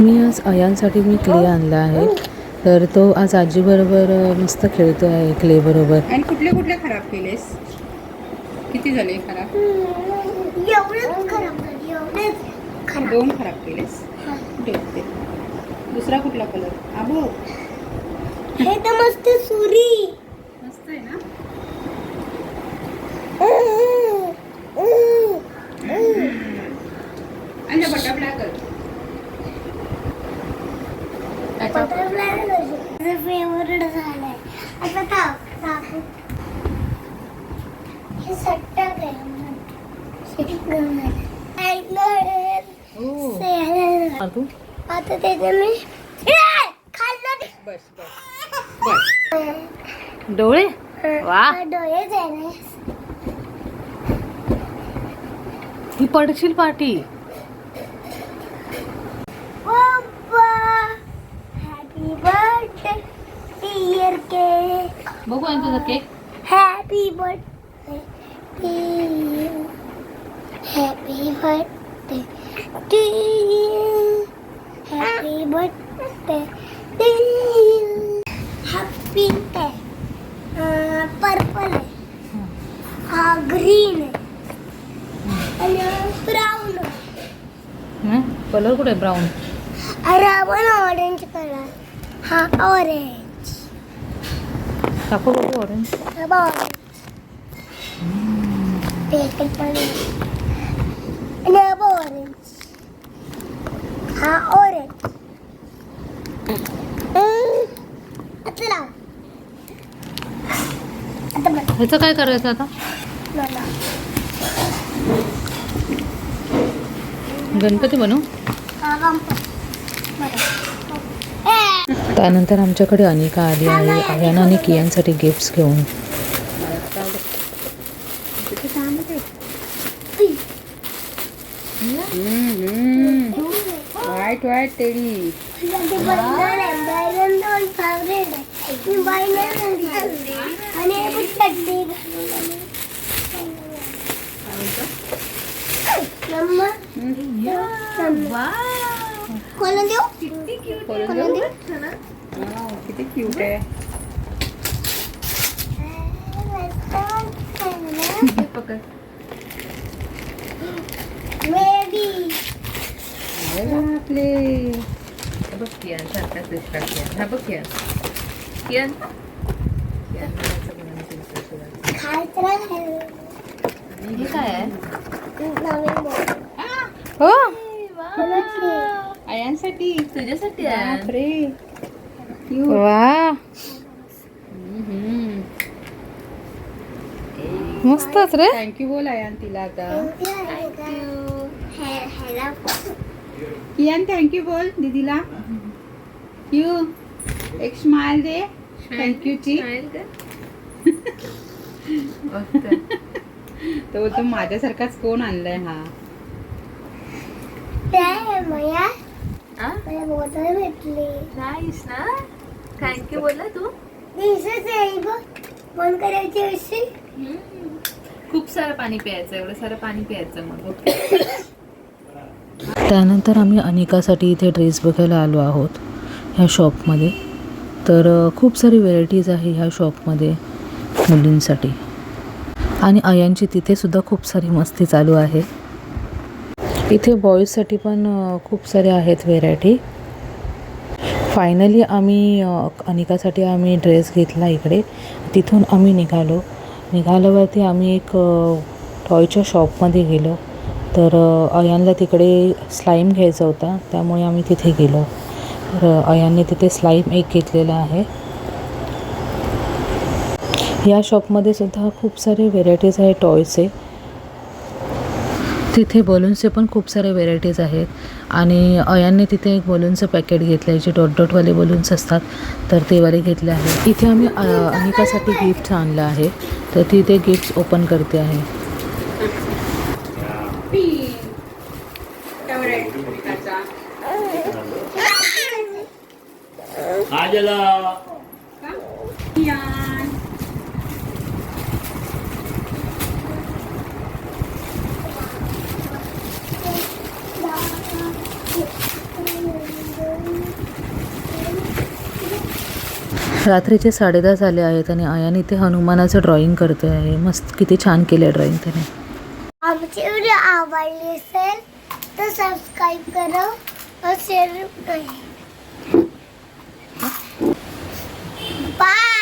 मी आज अयांसाठी मी क्ले आणला आहे. तर तो आज आजीबरोबर मस्त खेळतो आहे क्ले बरोबर. आणि कुठले कुठले खराब केलेस? किती झाले खराब? एवढंच खराब झाली एवढंच खराब. दोन खराब केलेस? ते दुसरा कुठला कलर आबो हे तर मस्त सुरी मस्त आहे ना आणि हा बटाबडा कर फेवरेट झालंय आता ताप ताप हे सट्टा आता मी खाल्लं बस बस बस. डोळे? वा. डोळे ही पडशील पाठी बघू आणि तुझा cake happy birthday happy birthday to you happy birthday to you हा पिंक आहे पर्पल आहे हा ग्रीन आहे आणि ब्राऊन आहे कलर कुठे ब्राऊन अरे ऑरेंज कलर हा ऑरेंज टाकू बघू ऑरेंज हा ऑरेंज ह्याचं काय करायचं आता? गणपती बनवू हा त्यानंतर आमच्याकडे अनिका आली आहे. आर्यन आणि कियांसाठी गिफ्ट्स घेऊन. वाईट वाईट तेडी ते बैलन आहे बैलन दोन फेवरेट आहे. आणि. कोणाला देऊ देऊ किती क्यूट आहे बेबी अरे बापले हा बघ कियान सारखाच दिसला कियान हा बघ कियान कियान कियान म्हणायचं म्हणून तुमचं सुद्धा. खायचं राहिलं. हे काय आहे नवीन बॉल. हो? आयांसाठी तुझ्यासाठी बापरे. वा. मस्तच रे. थँक्यू बोल आयान तिला आता. हे- कियान थँक्यू बोल दीदीला. यू एक स्माइल दे. थँक्यू ची तो बोलतो माझ्यासारखाच कोण आणलाय हा? भेटली. नाहीस ना? थँक्यू बोलला तू. करायची अशी खूप सारं पाणी प्यायचं एवढं सारं पाणी प्यायचं मग. ओके त्यानंतर आम्ही अनिकासाठी इथे ड्रेस बघायला आलो आहोत ह्या शॉपमध्ये. तर खूप सारी व्हेरायटीज आहे ह्या शॉपमध्ये मुलींसाठी. आणि आयांची तिथे सुद्धा खूप सारी मस्ती चालू आहे. इथे बॉईजसाठी पण खूप सारे आहेत व्हेरायटी फायनली आम्ही अनिकासाठी आम्ही ड्रेस घेतला इकडे. तिथून आम्ही निघालो. निघाल्यावरती आम्ही एक टॉयच्या शॉपमध्ये गेलो. तर अयानला तिकडे स्लाईम घ्यायचा होता. त्यामुळे आम्ही तिथे गेलो. तर अयानने तिथे स्लाईम एक घेतलेला आहे. या शॉपमध्ये सुद्धा खूप सारे व्हेरायटीज आहे टॉयचे तिथे बलून्सचे पण खूप सारे व्हेरायटीज आहेत. आणि अयानने तिथे एक बलूनचं पॅकेट घेतलं आहे जे डॉट डॉटवाले बलून्स असतात तर ते वाले घेतले आहे. इथे आम्ही अनिकासाठी गिफ्ट आणलं आहे. तर ती ते गिफ्ट ओपन करते आहे. आजला रात्रीचे साडेदहा झाले आहेत आणि आयाने इथे हनुमानाचं ड्रॉइंग करते आहे. मस्त किती छान केलं आहे ड्रॉइंग त्याने. आमची व्हिडिओ आवडली असेल तर सबस्क्राईब करा और शेअर बाय